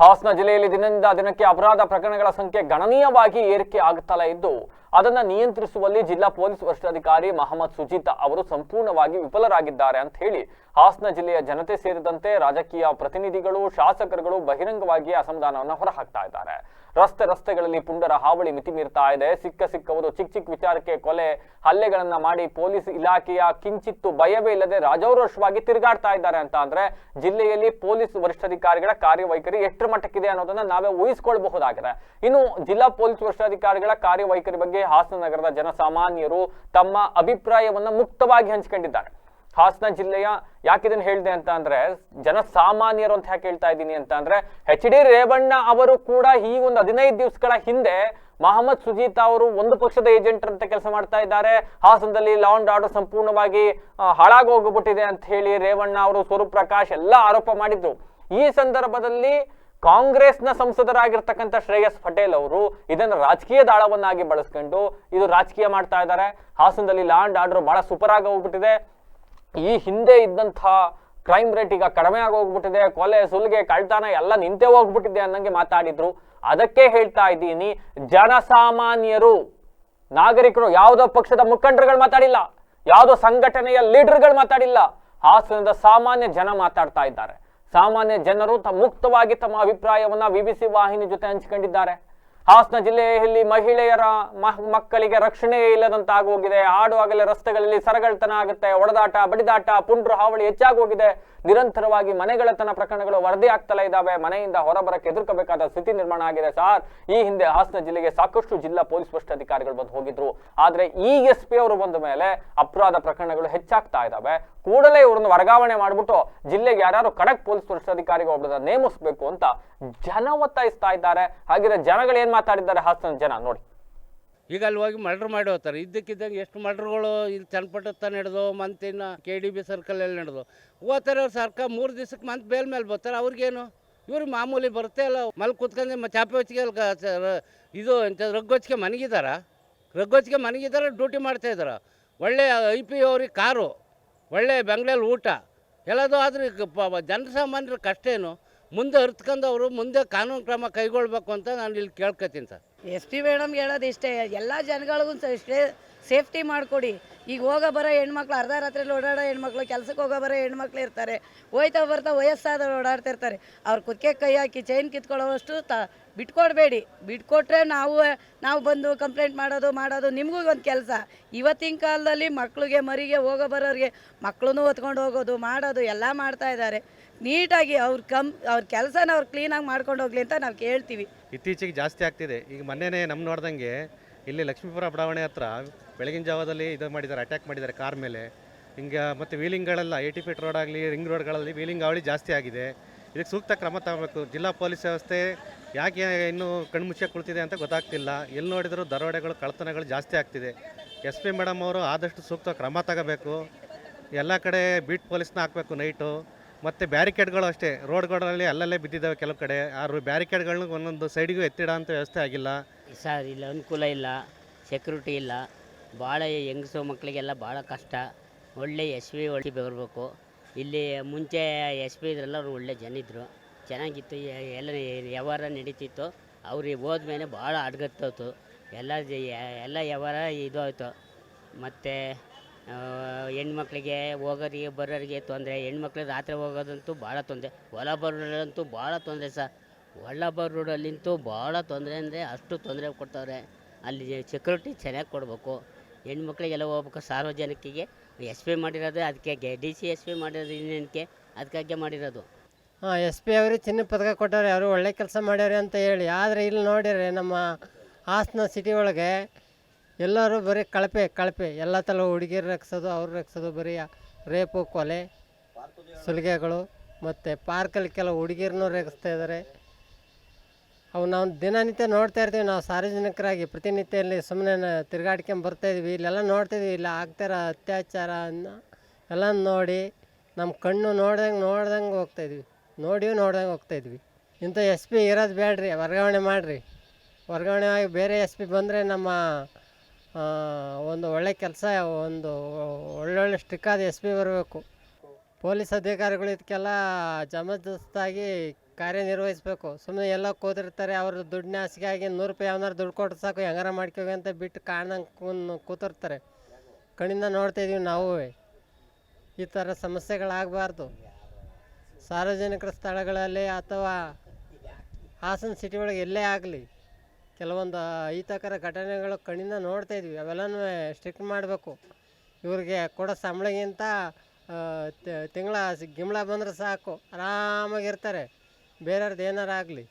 ಹಾಸನ ಜಿಲ್ಲೆಯಲ್ಲಿ ದಿನದಿಂದ ದಿನಕ್ಕೆ ಅಪರಾಧ ಪ್ರಕರಣಗಳ ಸಂಖ್ಯೆ ಗಣನೀಯವಾಗಿ ಏರಿಕೆ ಆಗುತ್ತಲೇ ಇದ್ದು, ಅದನ್ನು ನಿಯಂತ್ರಿಸುವಲ್ಲಿ ಜಿಲ್ಲಾ ಪೊಲೀಸ್ ವರಿಷ್ಠಾಧಿಕಾರಿ ಮಹಮ್ಮದ್ ಸುಜಿತ್ ಅವರು ಸಂಪೂರ್ಣವಾಗಿ ವಿಫಲರಾಗಿದ್ದಾರೆ ಅಂತ ಹೇಳಿ ಹಾಸನ ಜಿಲ್ಲೆಯ ಜನತೆ ಸೇರಿದಂತೆ ರಾಜಕೀಯ ಪ್ರತಿನಿಧಿಗಳು, ಶಾಸಕರುಗಳು ಬಹಿರಂಗವಾಗಿ ಅಸಮಾಧಾನವನ್ನು ಹೊರಹಾಕ್ತಾ ಇದ್ದಾರೆ. ರಸ್ತೆ ರಸ್ತೆಗಳಲ್ಲಿ ಪುಂಡರ ಹಾವಳಿ ಮಿತಿ ಮೀರ್ತಾ ಇದೆ. ಸಿಕ್ಕ ಸಿಕ್ಕವರು ಚಿಕ್ಕ ಚಿಕ್ಕ ವಿಚಾರಕ್ಕೆ ಕೊಲೆ, ಹಲ್ಲೆಗಳನ್ನ ಮಾಡಿ ಪೊಲೀಸ್ ಇಲಾಖೆಯ ಕಿಂಚಿತ್ತು ಭಯವೇ ಇಲ್ಲದೆ ರಾಜೌರೋಷವಾಗಿ ತಿರುಗಾಡ್ತಾ ಇದ್ದಾರೆ ಅಂತ ಅಂದ್ರೆ ಜಿಲ್ಲೆಯಲ್ಲಿ ಪೊಲೀಸ್ ವರಿಷ್ಠಾಧಿಕಾರಿಗಳ ಕಾರ್ಯವೈಖರಿ ಎಷ್ಟರ ಮಟ್ಟಕ್ಕಿದೆ ಅನ್ನೋದನ್ನ ನಾವೇ ಊಹಿಸಿಕೊಳ್ಳಬಹುದಾಗಿದೆ ಇನ್ನು ಜಿಲ್ಲಾ ಪೊಲೀಸ್ ವರಿಷ್ಠಾಧಿಕಾರಿಗಳ ಕಾರ್ಯವೈಖರಿ ಬಗ್ಗೆ ಹಾಸನ ನಗರದ ಜನಸಾಮಾನ್ಯರು ತಮ್ಮ ಅಭಿಪ್ರಾಯವನ್ನು ಮುಕ್ತವಾಗಿ ಹಂಚಿಕೊಂಡಿದ್ದಾರೆ. ಹಾಸನ ಜಿಲ್ಲೆಯ ಯಾಕೆ ಇದನ್ನು ಹೇಳಿದೆ ಅಂತ ಅಂದ್ರೆ ಜನಸಾಮಾನ್ಯರು ಅಂತ ಯಾಕೆ ಹೇಳ್ತಾ ಇದ್ದೀನಿ ಅಂತ ಅಂದ್ರೆ ಎಚ್ ಡಿ ರೇವಣ್ಣ ಅವರು ಕೂಡ ಈ ಒಂದು ಹದಿನೈದು ದಿವಸಗಳ ಹಿಂದೆ ಮಹಮ್ಮದ್ ಸುಜೀತ್ ಅವರು ಒಂದು ಪಕ್ಷದ ಏಜೆಂಟ್ ಅಂತ ಕೆಲಸ ಮಾಡ್ತಾ ಇದ್ದಾರೆ. ಹಾಸನದಲ್ಲಿ ಲಾ ಅಂಡ್ ಆರ್ಡರ್ ಸಂಪೂರ್ಣವಾಗಿ ಹಾಳಾಗಿ ಹೋಗ್ಬಿಟ್ಟಿದೆ ಅಂತ ಹೇಳಿ ರೇವಣ್ಣ ಅವರು ಸ್ವರೂಪ್ ಪ್ರಕಾಶ್ ಎಲ್ಲ ಆರೋಪ ಮಾಡಿದ್ರು. ಈ ಸಂದರ್ಭದಲ್ಲಿ ಕಾಂಗ್ರೆಸ್ನ ಸಂಸದರಾಗಿರ್ತಕ್ಕಂಥ ಶ್ರೇಯಸ್ ಪಟೇಲ್ ಅವರು ಇದನ್ನು ರಾಜಕೀಯ ದಾಳವನ್ನಾಗಿ ಬಳಸ್ಕೊಂಡು ಇದು ರಾಜಕೀಯ ಮಾಡ್ತಾ ಇದ್ದಾರೆ. ಹಾಸನದಲ್ಲಿ ಲಾ ಅಂಡ್ ಆರ್ಡರ್ ಬಹಳ ಸೂಪರ್ ಆಗಿ ಹೋಗ್ಬಿಟ್ಟಿದೆ. ಈ ಹಿಂದೆ ಇದ್ದಂಥ ಕ್ರೈಮ್ ರೇಟ್ ಈಗ ಕಡಿಮೆ ಆಗೋಗ್ಬಿಟ್ಟಿದೆ, ಕೊಲೆ, ಸುಲಿಗೆ, ಕಳ್ತನ ಎಲ್ಲ ನಿಂತೇ ಹೋಗ್ಬಿಟ್ಟಿದೆ ಅನ್ನಂಗೆ ಮಾತಾಡಿದ್ರು. ಅದಕ್ಕೆ ಹೇಳ್ತಾ ಇದ್ದೀನಿ, ಜನಸಾಮಾನ್ಯರು, ನಾಗರಿಕರು ಯಾವುದೋ ಪಕ್ಷದ ಮುಖಂಡರುಗಳು ಮಾತಾಡಿಲ್ಲ, ಯಾವುದೋ ಸಂಘಟನೆಯ ಲೀಡರ್ಗಳು ಮಾತಾಡಿಲ್ಲ. ಹಾಸನದ ಸಾಮಾನ್ಯ ಜನ ಮಾತಾಡ್ತಾ ಇದ್ದಾರೆ. ಸಾಮಾನ್ಯ ಜನರು ತಮ್ಮ ಮುಕ್ತವಾಗಿ ತಮ್ಮ ಅಭಿಪ್ರಾಯವನ್ನ ವಿಬಿಸಿ ವಾಹಿನಿ ಜೊತೆ ಹಂಚಿಕೊಂಡಿದ್ದಾರೆ. ಹಾಸನ ಜಿಲ್ಲೆಯಲ್ಲಿ ಮಹಿಳೆಯರ ಮಕ್ಕಳಿಗೆ ಮಕ್ಕಳಿಗೆ ರಕ್ಷಣೆ ಇಲ್ಲದಂತಾಗೋಗಿದೆ. ಆಡುವಾಗಲೇ ರಸ್ತೆಗಳಲ್ಲಿ ಸರಗಳ್ತನ ಆಗುತ್ತೆ. ಒಡೆದಾಟ, ಬಡಿದಾಟ, ಪುಂಡ್ರು, ಹಾವಳಿ ಹೆಚ್ಚಾಗಿ ಹೋಗಿದೆ ನಿರಂತರವಾಗಿ ಮನೆಗಳತನ ಪ್ರಕರಣಗಳು ವರದಿ ಆಗ್ತಲೇ ಇದ್ದಾವೆ. ಮನೆಯಿಂದ ಹೊರಬರಕ್ಕೆ ಎದುರ್ಕೋಬೇಕಾದ ಸ್ಥಿತಿ ನಿರ್ಮಾಣ ಆಗಿದೆ ಸರ್. ಈ ಹಿಂದೆ ಹಾಸನ ಜಿಲ್ಲೆಗೆ ಸಾಕಷ್ಟು ಜಿಲ್ಲಾ ಪೊಲೀಸ್ ವರಿಷ್ಠಾಧಿಕಾರಿಗಳು ಬಂದು ಹೋಗಿದ್ರು. ಆದ್ರೆ ಈ ಎಸ್ ಪಿ ಅವರು ಬಂದ ಮೇಲೆ ಅಪರಾಧ ಪ್ರಕರಣಗಳು ಹೆಚ್ಚಾಗ್ತಾ ಇದ್ದಾವೆ. ಕೂಡಲೇ ಇವರನ್ನು ವರ್ಗಾವಣೆ ಮಾಡ್ಬಿಟ್ಟು ಜಿಲ್ಲೆಗೆ ಯಾರು ಖಡಕ್ ಪೊಲೀಸ್ ವರಿಷ್ಠಾಧಿಕಾರಿಗಳು ಒಬ್ಬರನ್ನ ನೇಮಿಸಬೇಕು ಅಂತ ಜನ ಒತ್ತಾಯಿಸ್ತಾ ಇದ್ದಾರೆ. ಹಾಗಿದ್ರೆ ಜನಗಳು ಏನ್ ಮಾತಾಡಿದ್ದಾರೆ ಹಾಸನ ಜನ? ನೋಡಿ. ಈಗ ಅಲ್ಲಿ ಹೋಗಿ ಮರ್ಡ್ರ್ ಮಾಡಿ ಹೋಗ್ತಾರೆ. ಇದ್ದಕ್ಕಿದ್ದಂಗೆ ಎಷ್ಟು ಮರ್ಡ್ರ್ಗಳು ಇಲ್ಲಿ ಚನ್ನಪಟ್ಟತ್ತ ನಡೆದು ಮಂತಿನ ಕೆ ಡಿ ಬಿ ಸರ್ಕಲಲ್ಲಿ ನಡೆದು ಹೋಗ್ತಾರೆ ಅವ್ರು ಸರ್ಕಾರ, ಮೂರು ದಿವ್ಸಕ್ಕೆ ಮಂತ್ ಬೇಲ್ ಮೇಲೆ ಬರ್ತಾರೆ. ಅವ್ರಿಗೇನು? ಇವ್ರಿಗೆ ಮಾಮೂಲಿ ಬರುತ್ತೆ ಅಲ್ಲ ಮಲ್ ಕುತ್ಕೊಂಡು ಚಾಪೆ ಹೊಚ್ಚಿಗೆ ಅಲ್ಲಿ ಇದು ಎಂಥ ರಗ್ಗೊಚ್ಚಿಗೆ ಮನಗಿದಾರ? ರಗ್ಗೊಚ್ಚಿಗೆ ಮನಗಿದಾರ, ಡ್ಯೂಟಿ ಮಾಡ್ತಾಯಿದ್ದಾರೆ ಒಳ್ಳೆ ಐ ಪಿ ಅವ್ರಿಗೆ ಕಾರು, ಒಳ್ಳೆ ಬೆಂಗ್ಳೂರು ಊಟ. ಎಲ್ಲದೂ ಆದರೆ ಜನಸಾಮಾನ್ಯರ ಕಷ್ಟ ಏನು? ಮುಂದೆ ಅರ್ತ್ಕೊಂಡು ಅವರು ಮುಂದೆ ಕಾನೂನು ಕ್ರಮ ಕೈಗೊಳ್ಬೇಕು ಅಂತ ನಾನು ಇಲ್ಲಿ ಕೇಳ್ಕೊತೀನಿ ಸರ್. ಎಸ್ ಪಿ ಮೇಡಮ್ಗೆ ಹೇಳೋದು ಇಷ್ಟೇ, ಎಲ್ಲ ಜನಗಳಿಗೂ ಇಷ್ಟೇ. ಸೇಫ್ಟಿ ಮಾಡಿಕೊಡಿ. ಈಗ ಹೋಗೋ ಬರೋ ಹೆಣ್ಮಕ್ಳು, ಅರ್ಧ ರಾತ್ರಿಯಲ್ಲಿ ಓಡಾಡೋ ಹೆಣ್ಮಕ್ಳು, ಕೆಲಸಕ್ಕೆ ಹೋಗೋ ಬರೋ ಹೆಣ್ಮಕ್ಳು ಇರ್ತಾರೆ. ಹೋಯ್ತಾ ಬರ್ತಾ ವಯಸ್ಸಾದವ್ರು ಓಡಾಡ್ತಿರ್ತಾರೆ. ಅವ್ರ ಕುದಕೆ ಕೈ ಹಾಕಿ ಚೈನ್ ಕಿತ್ಕೊಳ್ಳೋವಷ್ಟು ತ, ಬಿಟ್ಕೊಡ್ಬೇಡಿ. ಬಿಟ್ಕೊಟ್ರೆ ನಾವು ನಾವು ಬಂದು ಕಂಪ್ಲೇಂಟ್ ಮಾಡೋದು ಮಾಡೋದು ನಿಮಗೂ ಒಂದು ಕೆಲಸ. ಇವತ್ತಿನ ಕಾಲದಲ್ಲಿ ಮಕ್ಳಿಗೆ, ಮರಿಗೆ, ಹೋಗೋ ಬರೋರಿಗೆ ಮಕ್ಕಳೂ ಹೊತ್ಕೊಂಡು ಹೋಗೋದು, ಮಾಡೋದು, ಎಲ್ಲ ಮಾಡ್ತಾ ಇದ್ದಾರೆ. ನೀಟಾಗಿ ಅವ್ರ ಕಂ ಅವ್ರ ಕೆಲಸನ ಅವ್ರು ಕ್ಲೀನಾಗಿ ಮಾಡ್ಕೊಂಡು ಹೋಗ್ಲಿ ಅಂತ ನಾವು ಕೇಳ್ತೀವಿ. ಇತ್ತೀಚೆಗೆ ಜಾಸ್ತಿ ಆಗ್ತಿದೆ. ಈಗ ಮೊನ್ನೆನೇ ನಮ್ಮ ನೋಡ್ದಂಗೆ ಇಲ್ಲಿ ಲಕ್ಷ್ಮೀಪುರ ಬಡಾವಣೆ ಹತ್ರ ಬೆಳಗಿನ ಜಾವದಲ್ಲಿ ಇದು ಮಾಡಿದ್ದಾರೆ ಅಟ್ಯಾಕ್ ಮಾಡಿದ್ದಾರೆ ಕಾರ್ ಮೇಲೆ. ಹಿಂಗೆ ಮತ್ತು ವೀಲಿಂಗ್ಗಳೆಲ್ಲ ಎ ಟಿ ರೋಡ್ ಆಗಲಿ ರಿಂಗ್ ರೋಡ್ಗಳಲ್ಲಿ ವೀಲಿಂಗ್ ಅವಳಿ ಜಾಸ್ತಿ ಆಗಿದೆ. ಇದಕ್ಕೆ ಸೂಕ್ತ ಕ್ರಮ ತಗೋಬೇಕು. ಜಿಲ್ಲಾ ಪೊಲೀಸ್ ವ್ಯವಸ್ಥೆ ಯಾಕೆ ಇನ್ನೂ ಕಣ್ಮುಚ್ಚೆ ಕುಳಿತಿದೆ ಅಂತ ಗೊತ್ತಾಗ್ತಿಲ್ಲ. ಎಲ್ಲಿ ನೋಡಿದರೂ ದರೋಡೆಗಳು ಕಳ್ತನಗಳು ಜಾಸ್ತಿ ಆಗ್ತಿದೆ. ಎಸ್ ಪಿ ಮೇಡಮ್ ಅವರು ಆದಷ್ಟು ಸೂಕ್ತ ಕ್ರಮ ತಗೋಬೇಕು. ಎಲ್ಲ ಕಡೆ ಬೀಟ್ ಪೊಲೀಸ್ನ ಹಾಕಬೇಕು ನೈಟು. ಮತ್ತು ಬ್ಯಾರಿಕೇಡ್ಗಳು ಅಷ್ಟೇ. ರೋಡ್ಗಳಲ್ಲಿ ಅಲ್ಲಲ್ಲೇ ಬಿದ್ದಿದ್ದಾವೆ ಕೆಲವು ಕಡೆ. ಆ ಬ್ಯಾರಿಕೇಡ್ಗಳನ್ನ ಒಂದೊಂದು ಸೈಡಿಗೂ ಎತ್ತಿಡ ಅಂತ ವ್ಯವಸ್ಥೆ ಆಗಿಲ್ಲ. ಸರ್, ಇಲ್ಲಿ, ಅನುಕೂಲ ಇಲ್ಲ. ಸೆಕ್ಯೂರಿಟಿ ಇಲ್ಲ. ಭಾಳ ಹೆಂಗಸು ಮಕ್ಕಳಿಗೆಲ್ಲ ಭಾಳ ಕಷ್ಟ. ಒಳ್ಳೆ ಎಸ್ ಪಿ ಒಳ್ಳೆ ಬರಬೇಕು. ಇಲ್ಲಿ ಮುಂಚೆ ಎಸ್ ಪಿ ಇದ್ರೆಲ್ಲ ಅವ್ರು ಒಳ್ಳೆ ಜನ ಇದ್ದರು ಚೆನ್ನಾಗಿತ್ತು. ಎಲ್ಲ ವ್ಯವಹಾರ ನಡೀತಿತ್ತು. ಅವ್ರಿಗೆ ಹೋದ್ಮೇಲೆ ಭಾಳ ಅಡ್ಗತ್ತೋತು ಎಲ್ಲ ಎಲ್ಲ ವ್ಯವಹಾರ ಇದು ಆಯಿತು. ಮತ್ತು ಹೆಣ್ಮಕ್ಳಿಗೆ ಹೋಗೋರಿಗೆ, ಬರೋರಿಗೆ ತೊಂದರೆ. ಹೆಣ್ಮಕ್ಳು ರಾತ್ರಿ ಹೋಗೋದಂತೂ ಭಾಳ ತೊಂದರೆ. ಹೊಲ ಬರೋದಂತೂ ಭಾಳ ತೊಂದರೆ ಸರ್. ಒಳ್ಳಬರ್ ರೋಡಲ್ಲಂತೂ ಭಾಳ ತೊಂದರೆ ಅಂದರೆ ಅಷ್ಟು ತೊಂದರೆ ಕೊಡ್ತಾವ್ರೆ. ಅಲ್ಲಿ ಸೆಕ್ಯೂರಿಟಿ ಚೆನ್ನಾಗಿ ಕೊಡಬೇಕು. ಹೆಣ್ಮಕ್ಳಿಗೆಲ್ಲ ಹೋಗ್ಬೇಕು. ಸಾರ್ವಜನಿಕರಿಗೆ ಎಸ್ ಪಿ ಮಾಡಿರೋದು, ಅದಕ್ಕೆ ಡಿ ಸಿ ಎಸ್ ಪಿ ಮಾಡಿರೋದು, ಇನ್ನೇನಕ್ಕೆ? ಅದಕ್ಕಾಗೆ ಮಾಡಿರೋದು. ಹಾಂ ಎಸ್ ಪಿ ಅವರು ಚಿನ್ನ ಪದಕ ಕೊಟ್ಟವ್ರೆ. ಅವರು ಒಳ್ಳೆ ಕೆಲಸ ಮಾಡ್ಯಾರೆ ಅಂತ ಹೇಳಿ. ಆದರೆ ಇಲ್ಲಿ ನೋಡಿರಿ ನಮ್ಮ ಹಾಸನ ಸಿಟಿ ಒಳಗೆ ಎಲ್ಲರೂ ಬರೀ ಕಳಪೆ ಕಳಪೆ. ಎಲ್ಲ ತಲೆ ಹುಡುಗಿರು ರಕ್ಷಿಸೋದು, ಅವ್ರು ರಕ್ಷಿಸೋದು ಬರೀ ರೇಪು, ಕೊಲೆ, ಸುಲಿಗೆಗಳು ಮತ್ತು ಪಾರ್ಕಲ್ಲಿ ಕೆಲವು ಹುಡುಗಿರನ್ನೂ ರೇಗಿಸ್ತಾ ಇದ್ದಾರೆ. ಅವು ನಾವು ದಿನನಿತ್ಯ ನೋಡ್ತಾ ಇರ್ತೀವಿ. ನಾವು ಸಾರ್ವಜನಿಕರಾಗಿ ಪ್ರತಿನಿತ್ಯ ಇಲ್ಲಿ ಸುಮ್ಮನೆ ತಿರ್ಗಾಡ್ಕೊಂಡ್ ಬರ್ತಾಯಿದ್ವಿ ಇಲ್ಲೆಲ್ಲ ನೋಡ್ತಿದ್ವಿ ಇಲ್ಲ, ಆಗ್ತಾರ ಅತ್ಯಾಚಾರ ಎಲ್ಲ ನೋಡಿ ನಮ್ಮ ಕಣ್ಣು ನೋಡ್ದಂಗೆ ನೋಡ್ದಂಗೆ ಹೋಗ್ತಾಯಿದ್ವಿ ನೋಡಿಯೂ ನೋಡ್ದಂಗೆ ಹೋಗ್ತಾಯಿದ್ವಿ ಇಂಥ ಎಸ್ ಪಿ ಇರೋದು ಬೇಡ್ರಿ. ವರ್ಗಾವಣೆ ಮಾಡಿರಿ. ವರ್ಗಾವಣೆ ಆಗಿ ಬೇರೆ ಎಸ್ ಪಿ ಬಂದರೆ ನಮ್ಮ ಒಂದು ಒಳ್ಳೆ ಕೆಲಸ, ಒಂದು ಒಳ್ಳೊಳ್ಳೆ ಸ್ಟ್ರಿಕ್ಕಾದ ಎಸ್ ಪಿ ಬರಬೇಕು. ಪೊಲೀಸ್ ಅಧಿಕಾರಿಗಳು ಇದಕ್ಕೆಲ್ಲ ಜಬರ್ದಸ್ತಾಗಿ ಕಾರ್ಯನಿರ್ವಹಿಸಬೇಕು. ಸುಮ್ಮನೆ ಎಲ್ಲ ಕೂತಿರ್ತಾರೆ, ಅವ್ರ ದುಡ್ಡನ್ನ ಹಾಸಿಗೆ ಆಗಿ ನೂರು ರೂಪಾಯಿ ಯಾವನಾರು ದುಡ್ಡು ಕೊಟ್ಟು ಸಾಕು, ಹೆಂಗಾರ ಮಾಡ್ಕೋವಿ ಅಂತ ಬಿಟ್ಟು ಕಾಣ್ದಂಗೆ ಕೂತಿರ್ತಾರೆ. ಕಣ್ಣಿಂದ ನೋಡ್ತಾ ಇದೀವಿ ನಾವು. ಈ ಥರ ಸಮಸ್ಯೆಗಳಾಗಬಾರ್ದು. ಸಾರ್ವಜನಿಕರ ಸ್ಥಳಗಳಲ್ಲಿ ಅಥವಾ ಹಾಸನ ಸಿಟಿ ಒಳಗೆ ಎಲ್ಲೇ ಆಗಲಿ ಕೆಲವೊಂದು ಅಹಿತಕರ ಘಟನೆಗಳು ಕಣ್ಣಿಂದ ನೋಡ್ತಾ ಇದ್ವಿ. ಅವೆಲ್ಲನೂ ಸ್ಟ್ರಿಕ್ಟ್ ಮಾಡಬೇಕು. ಇವ್ರಿಗೆ ಕೊಡೋ ಸಂಬಳಗಿಂತ ತಿಂಗಳ ಗಿಂಬಳ ಬಂದರೆ ಸಾಕು. ಆರಾಮಾಗಿರ್ತಾರೆ. ಬೇರೆಯವ್ರದ್ದು ಏನಾರು ಆಗಲಿ.